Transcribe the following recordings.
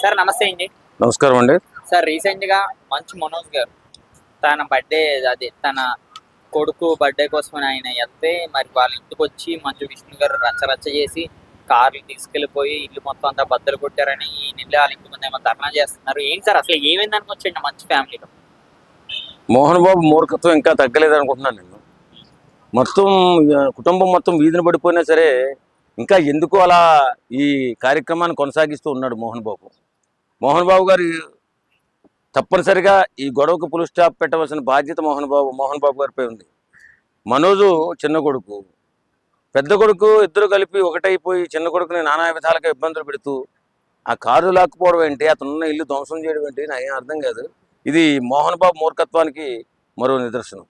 Sir నమస్తే అండి. నమస్కారం అండి. సార్ రీసెంట్గా మంచు మనోజ్ గారు తన బర్త్డే అది తన కొడుకు బర్త్డే కోసం ఆయన వెళ్తే మరి వాళ్ళ ఇంటికి వచ్చి మంచు విష్ణు గారు రచ్చ రచ్చ చేసి కార్లు తీసుకెళ్ళిపోయి ఇల్లు మొత్తం అంతా బద్దలు కొట్టారని ఈ నిల్లు వాళ్ళ ఇంటి ముందు ఏమో ధర్నా చేస్తున్నారు. ఏంటి సార్ అసలు ఏమైంది అనుకోవచ్చండి మంచి ఫ్యామిలీలో? మోహన్ బాబు మూర్ఖత్వం ఇంకా తగ్గలేదు అనుకుంటున్నాను నేను. మొత్తం కుటుంబం మొత్తం వీధిని పడిపోయినా సరే ఇంకా ఎందుకు అలా ఈ కార్యక్రమాన్ని కొనసాగిస్తూ ఉన్నాడు మోహన్ బాబు? మోహన్ బాబు గారు తప్పనిసరిగా ఈ గొడవకు పులు స్టాప్ పెట్టవలసిన బాధ్యత మోహన్ బాబు మోహన్ బాబు గారిపై ఉంది. మనోజు చిన్న కొడుకు. పెద్ద కొడుకు ఇద్దరు కలిపి ఒకటైపోయి చిన్న కొడుకుని నానా విధాలుగా ఇబ్బందులు పెడుతూ ఆ కారు లాక్కుపోవడం ఏంటి? అతనున్న ఇల్లు ధ్వంసం చేయడం ఏంటి? నా ఏం అర్థం కాదు. ఇది మోహన్ బాబు మూర్ఖత్వానికి మరో నిదర్శనం.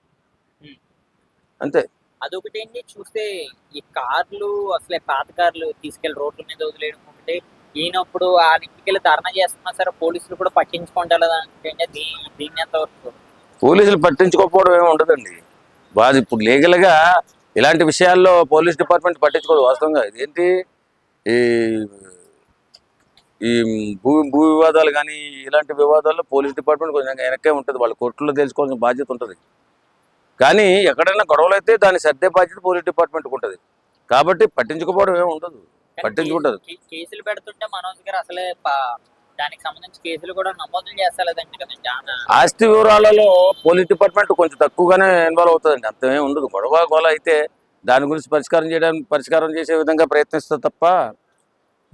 అంతే. అదొకటి చూస్తే ఈ కార్లు అసలే పాత కార్లు తీసుకెళ్ళి రోడ్ల మీద వదిలేయడం ఒకటే. ఈయనప్పుడు ఆ ఇంటికి వెళ్ళి ధర్నా చేస్తున్నా సరే పోలీసులు కూడా పట్టించుకుంటారు దీన్ని ఎంతవరకు పోలీసులు పట్టించుకోకపోవడం ఏమి ఉండదండి. బాధ ఇప్పుడు లీగల్గా ఇలాంటి విషయాల్లో పోలీస్ డిపార్ట్మెంట్ పట్టించుకోదు వాస్తవంగా. ఇదేంటి? ఈ ఈ భూ భూ వివాదాలు కానీ ఇలాంటి వివాదాల్లో పోలీస్ డిపార్ట్మెంట్ కొంచెం వెనక్కే ఉంటుంది. వాళ్ళ కోర్టులో తెలుసుకోవాల్సిన బాధ్యత ఉంటుంది. కానీ ఎక్కడైనా గొడవలు అయితే దాన్ని సర్దే బాధ్యత పోలీస్ డిపార్ట్మెంట్కి ఉంటుంది. కాబట్టి పట్టించుకోకపోవడం ఏమి ఉండదు. పట్టించుకుంటారు. కేసులు పెడుతుంటే మనోజ్ గారు అసలే దానికి సంబంధించి కేసులు కూడా నమోదులు చేస్తలేదండి ఆస్తి వివరాలలో పోలీస్ డిపార్ట్మెంట్ కొంచెం తక్కువగానే ఇన్వాల్వ్ అవుతుందండి. అంతేం ఉండదు. గొడవ గోల అయితే దాని గురించి పరిష్కారం చేయడానికి పరిష్కారం చేసే విధంగా ప్రయత్నిస్తుంది తప్ప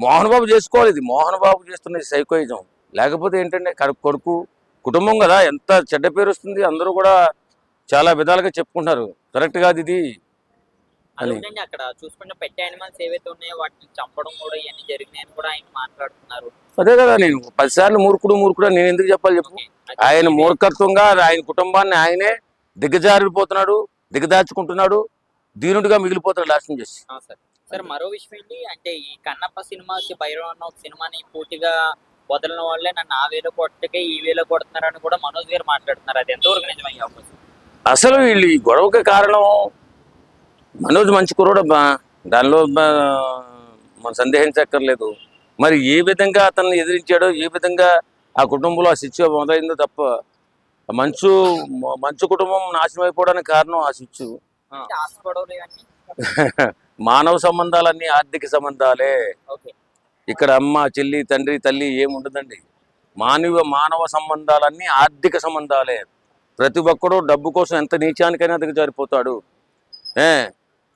మోహన్ బాబు చేసుకోవాలి. ఇది మోహన్ బాబు చేస్తున్న సైకోయిజం. లేకపోతే ఏంటంటే కడు- కొడుకు కుటుంబం కదా. ఎంత చెడ్డ పేరు వస్తుంది. అందరూ కూడా చాలా విధాలుగా చెప్పుకుంటున్నారు. కరెక్ట్ కాదు ఇది. అదేంటండి అక్కడ చూసుకుంటే పెట్టే యానిమల్స్ ఏవైతే ఉన్నాయో వాటిని చంపడం కూడా ఇవన్నీ జరిగినాయని కూడా ఆయన మాట్లాడుతున్నారు. అదే కదా నేను పదిసార్లు మూర్ఖుడు మూర్ఖుడు నేను ఎందుకు చెప్పాలి చెప్పు? ఆయన మూర్ఖత్వంగా ఆయన కుటుంబాన్ని ఆయనే దిగజారిపోతున్నాడు దిగదార్చుకుంటున్నాడు దీనుడిగా మిగిలిపోతాడు లాస్ట్ చేసి. ఆ, సార్. సార్ మరో విషయం ఏంటి? అంటే ఈ కన్నప్ప సినిమాకి భైరవ అన్న ఒక సినిమాని పూర్తిగా వదలని వాళ్ళే నన్ను ఆ వేలో కొట్టకే ఈ వేలో కొడుతున్నారని కూడా మనోజ్ గారు మాట్లాడుతున్నారు. అది ఎంతవరకు నిజమయ్యే అవకాశం? అసలు వీళ్ళు ఈ గొడవకి కారణం మనోజ్ మంచి కుర్రోడబ్బా దానిలో మనం సందేహించక్కర్లేదు. మరి ఏ విధంగా అతన్ని ఎదిరించాడో ఏ విధంగా ఆ కుటుంబంలో ఆ స్విచ్ మొదలైందో తప్ప మంచు మంచు కుటుంబం నాశనం అయిపోవడానికి కారణం ఆ ఇవన్నీ మానవ సంబంధాలన్నీ ఆర్థిక సంబంధాలే. ఇక్కడ అమ్మ చెల్లి తండ్రి తల్లి ఏముండదండి? మానవ మానవ సంబంధాలన్నీ ఆర్థిక సంబంధాలే. ప్రతి ఒక్కడు డబ్బు కోసం ఎంత నీచానికైనా దిగజారిపోతాడు ఏ?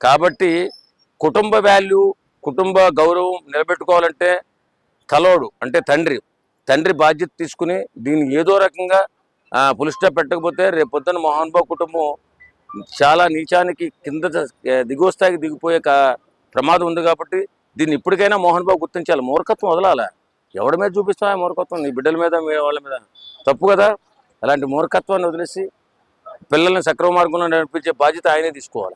కాబట్టి కుటుంబ వాల్యూ కుటుంబ గౌరవం నిలబెట్టుకోవాలంటే తలోడు అంటే తండ్రి. తండ్రి బాధ్యత తీసుకుని దీన్ని ఏదో రకంగా పులిస్టా పెట్టకపోతే రేపు పొద్దున మోహన్ బాబు కుటుంబం చాలా నీచానికి కింద దిగువ స్థాయికి దిగిపోయే కా- ప్రమాదం ఉంది కాబట్టి దీన్ని ఇప్పటికైనా మోహన్ బాబు గుర్తించాలి. మూర్ఖత్వం వదలాలా? ఎవడి మీద చూపిస్తావా మూర్ఖత్వం? నీ బిడ్డల మీద మీ వాళ్ళ మీద. తప్పు కదా? అలాంటి మూర్ఖత్వాన్ని వదిలేసి పిల్లల్ని సక్రమ మార్గంలో నడిపించే బాధ్యత ఆయనే తీసుకోవాలి.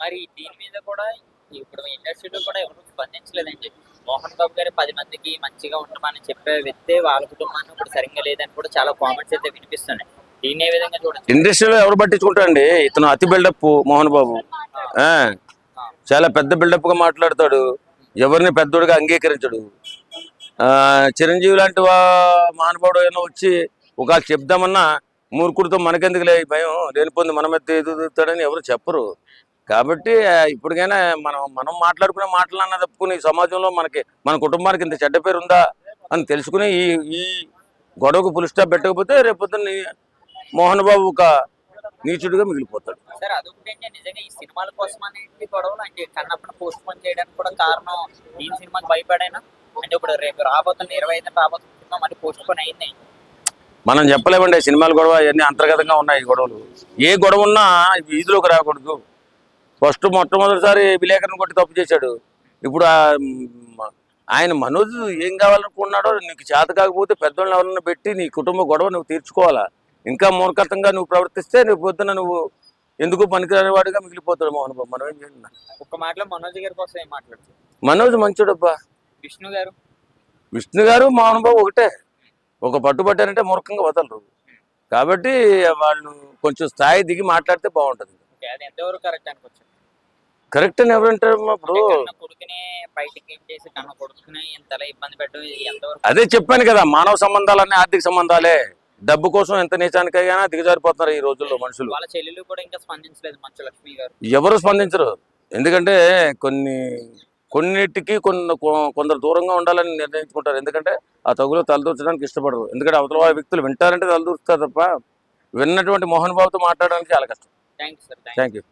మరి దీని మీద కూడా ఇప్పుడు ఇండస్ట్రీలో కూడా ఎవరు స్పందించలేదండి. మోహన్ బాబు గారు పది మందికి మంచిగా ఉండమని చెప్పే వ్యక్తే వాళ్ళ కుటుంబాన్ని ఇప్పుడు సరిగ్గా లేదని కూడా చాలా కామెంట్స్ అయితే వినిపిస్తున్నాయి. దీన్ని ఏ విధంగా చూడొచ్చు? ఇండస్ట్రీలో ఎవరు పట్టించుకుంటారండి? ఇతను అతి బిల్డప్ మోహన్ బాబు. ఆ, చాలా పెద్ద బిల్డప్గా మాట్లాడతాడు. ఎవరిని పెద్దోడిగా అంగీకరించడు. ఆ, చిరంజీవి లాంటి వా- మహానుభావుడు ఏమో వచ్చి ఒక చెప్దామన్నా మూర్ఖుడితో మనకెందుకు లే ఈ భయం? లేనిపోయింది మన మీద ఎదుగుతాడని ఎవరు చెప్పరు. కాబట్టి ఇప్పటికైనా మనం మనం మాట్లాడుకునే మాటలన్నా తప్పుకుని ఈ సమాజంలో మనకి మన కుటుంబానికి ఇంత చెడ్డ పేరు ఉందా అని తెలుసుకుని ఈ ఈ గొడవకు పులి స్టాప్ పెట్టకపోతే రేపొద్దున నీ- మోహన్ బాబు ఒక నీచుడిగా మిగిలిపోతాడు. సార్ అదొకటి అంటే నిజంగా ఈ సినిమాల కోసం అనేది గొడవలు అంటే కన్నప్పని పోస్ట్ పోన్ చేయడానికి కూడా కారణం ఈ సినిమాకి భయపడైనా? అంటే ఇప్పుడు రేపు రాబోతున్న ఇరవై ఐదు రాబోతున్న సినిమా మళ్ళీ పోస్ట్ పోన్ అయింది. మనం చెప్పలేమండి సినిమాల గొడవ ఇవన్నీ అంతర్గతంగా ఉన్నాయి గొడవలు. ఏ గొడవ ఉన్నా వీధిలోకి రాకూడదు. ఫస్ట్ మొట్టమొదటిసారి విలేకరుని కొట్టి తప్పు చేశాడు. ఇప్పుడు ఆయన మనోజ్ ఏం కావాలనుకున్నాడో నీకు చేత కాకపోతే పెద్దోళ్ళని ఎవరన్నా పెట్టి నీ కుటుంబ గొడవ నువ్వు తీర్చుకోవాలా? ఇంకా మూర్ఖతంగా నువ్వు ప్రవర్తిస్తే నువ్వు పొద్దున నువ్వు ఎందుకు పనికిరాని వాడిగా మిగిలిపోతాడు మోహన్ బాబు? మనం ఏం చేయాలి? ఒక్క మాటలో మనోజ్ గారి కోసం ఏం మాట్లాడుతుంది మనోజ్ మంచోడబ్బా. విష్ణు గారు? విష్ణు గారు మోహన్ బాబు ఒకటే. ఒక పట్టుబట్టారంటే మూర్ఖంగా వదలరు. కాబట్టి వాళ్ళు కొంచెం స్థాయి దిగి మాట్లాడితే బాగుంటుంది. ఓకే అది ఎంతవరకు కరెక్ట్ అనుకోవచ్చు? కరెక్ట్ అని ఎవరంటారు ఇప్పుడు? అంటే కన్న కొడుకుని బయటికి ఏం చేసి కన్న కొడుకుని ఇంతలా ఇబ్బంది పెట్టడం ఇది ఎంతవరకు అదే చెప్పాను కదా మానవ సంబంధాలన్నీ ఆర్థిక సంబంధాలే. డబ్బు కోసం ఎంత నీచానికైనా దిగజారిపోతున్నారు ఈ రోజుల్లో మనుషులు. వాళ్ళ చెల్లెలు కూడా ఇంకా స్పందించలేదు మంచు లక్ష్మి గారు. ఎవరు స్పందించరు? ఎందుకంటే కొన్ని కొన్నిటికి కొన్ని కొందరు దూరంగా ఉండాలని నిర్ణయించుకుంటారు. ఎందుకంటే ఆ తగులో తలదూర్చడానికి ఇష్టపడరు. ఎందుకంటే అవతల వ్యక్తులు వింటారంటే తలదూరుస్తారు తప్ప విన్నటువంటి మోహన్ బాబుతో మాట్లాడడానికి చాలా కష్టం. Thank you,